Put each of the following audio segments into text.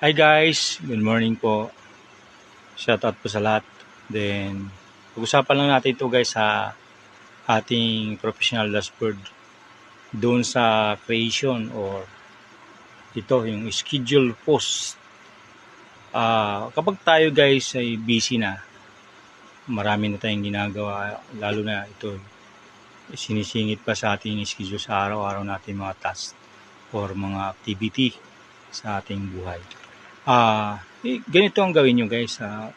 Hi guys, good morning po. Shout out po sa lahat. Then, pag-usapan lang natin ito guys sa ating professional dashboard doon sa creation or ito yung schedule post. Ah, kapag tayo guys ay busy na, marami na tayong ginagawa, lalo na ito sinisingit pa sa ating schedule sa araw-araw natin mga task or mga activity sa ating buhay. Ah, eh, ganito ang gawin nyo guys. Ah,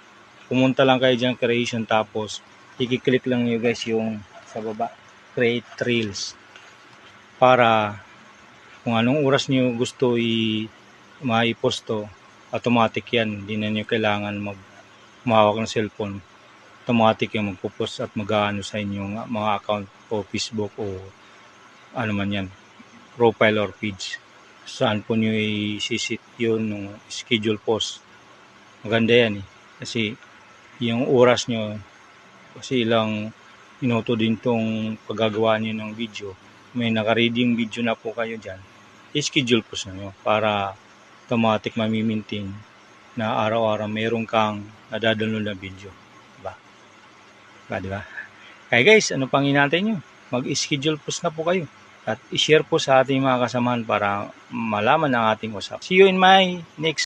pumunta lang kayo dyan creation tapos i-click lang nyo guys yung sa baba create reels. Para kung anong oras nyo gusto i maiposto automatic yan. Hindi na nyo kailangan mag mahawak ng cellphone. Automatic yung magpo-post at mag-ano sa inyong mga account o Facebook o ano man yan profile or page saan po nyo isisit yun nung schedule post maganda yan eh kasi yung oras nyo kasi ilang minuto din tong paggagawa nyo ng video may naka-reading video na po kayo dyan i-schedule post nyo para automatic mamimintin na araw-araw meron kang nadadownload na video diba? Diba, diba? Kaya guys, ano pang hinantay nyo? Mag-schedule post na po kayo at i-share po sa ating mga kasamahan para malaman ang ating usap. See you in my next